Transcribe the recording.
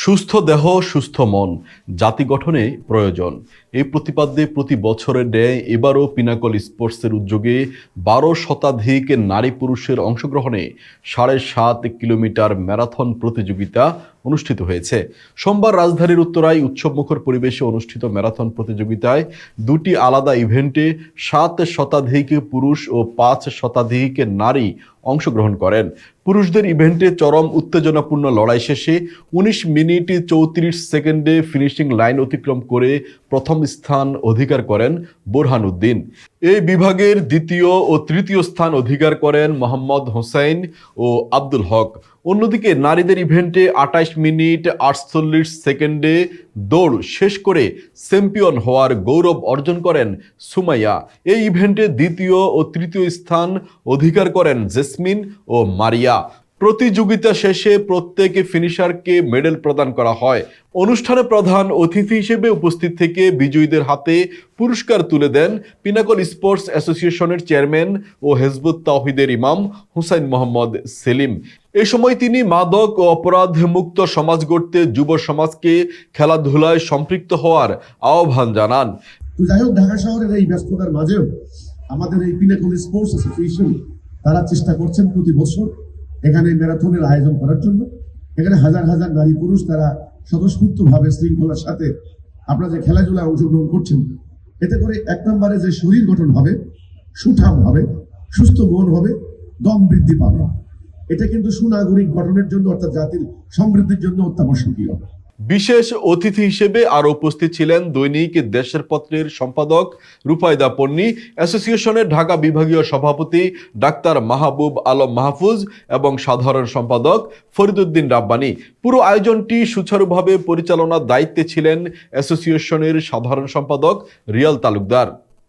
সুস্থ দেহ, সুস্থ মন, জাতি গঠনে প্রয়োজন। এই প্রতিপাদ্যে প্রতি বছরের ন্যায় এবারও পিনাকল স্পোর্টসের উদ্যোগে বারো শতাধিক নারী পুরুষের অংশগ্রহণে সাড়ে সাত কিলোমিটার ম্যারাথন প্রতিযোগিতা অনুষ্ঠিত হয়েছে। সোমবার রাজধানীর উত্তরায় উৎসবমুখর পরিবেশে অনুষ্ঠিত ম্যারাথন প্রতিযোগিতায় দুটি আলাদা ইভেন্টে সাত শতাধিক পুরুষ ও পাঁচ শতাধিক নারী অংশগ্রহণ করেন। পুরুষদের ইভেন্টে চরম উত্তেজনাপূর্ণ লড়াই শেষে উনিশ মিনিট চৌত্রিশ সেকেন্ডে ফিনিশিং লাইন অতিক্রম করে প্রথম স্থান অধিকার করেন বোরহান উদ্দিন এই বিভাগের দ্বিতীয় ও তৃতীয় স্থান অধিকার করেন মোহাম্মদ হোসাইন ও আব্দুল হক। অন্যদিকে নারীদের ইভেন্টে আটাইশ মিনিট আটচল্লিশ সেকেন্ডে দৌড় শেষ করে চ্যাম্পিয়ন হওয়ার গৌরব অর্জন করেন সুমাইয়া। এই ইভেন্টে দ্বিতীয় ও তৃতীয় স্থান অধিকার করেন জেসমিন ও মারিয়া। প্রতিযোগিতা শেষে প্রত্যেক ফিনিশারকে মেডেল প্রদান করা হয়। অনুষ্ঠানে প্রধান অতিথি হিসেবে উপস্থিত থেকে বিজয়ীদের হাতে পুরস্কার তুলে দেন পিনাকল স্পোর্টস অ্যাসোসিয়েশনের চেয়ারম্যান ও হেজবুত তাওহিদের ইমাম হুসাইন মোহাম্মদ সেলিম। এ সময় তিনি মাদক ও অপরাধ মুক্ত সমাজ গড়তে যুব সমাজকে খেলাধুলায় সম্পৃক্ত হওয়ার আহ্বান জানান। যাই হোক, ঢাকা শহরের এই ব্যস্ততার মাঝেও আমাদের এই পিনাকল স্পোর্টস অ্যাসোসিয়েশন তারা চেষ্টা করছেন প্রতি বছর এখানে ম্যারাথনের আয়োজন করার জন্য। এখানে হাজার হাজার নারী পুরুষ তারা স্বতঃস্ফূর্তভাবে শৃঙ্খলার সাথে আপনারা যে খেলাধুলায় অংশগ্রহণ করছেন, এতে করে এক নম্বরে যে শরীর গঠন হবে, সুঠাম হবে, সুস্থ মন হবে, দম বৃদ্ধি পাবে। এটা কিন্তু সুনাগরিক গঠনের জন্য অর্থাৎ জাতির সমৃদ্ধির জন্য অত্যাবশ্যকীয়। বিশেষ অতিথি হিসেবে আরও উপস্থিত ছিলেন দৈনিক দেশের পত্রের সম্পাদক রূপায়দা পন্নি, অ্যাসোসিয়েশনের ঢাকা বিভাগীয় সভাপতি ডাক্তার মাহবুব আলম মাহফুজ এবং সাধারণ সম্পাদক ফরিদুদ্দিন রাব্বানি। পুরো আয়োজনটি সুচারুভাবে পরিচালনার দায়িত্বে ছিলেন অ্যাসোসিয়েশনের সাধারণ সম্পাদক রিয়াল তালুকদার।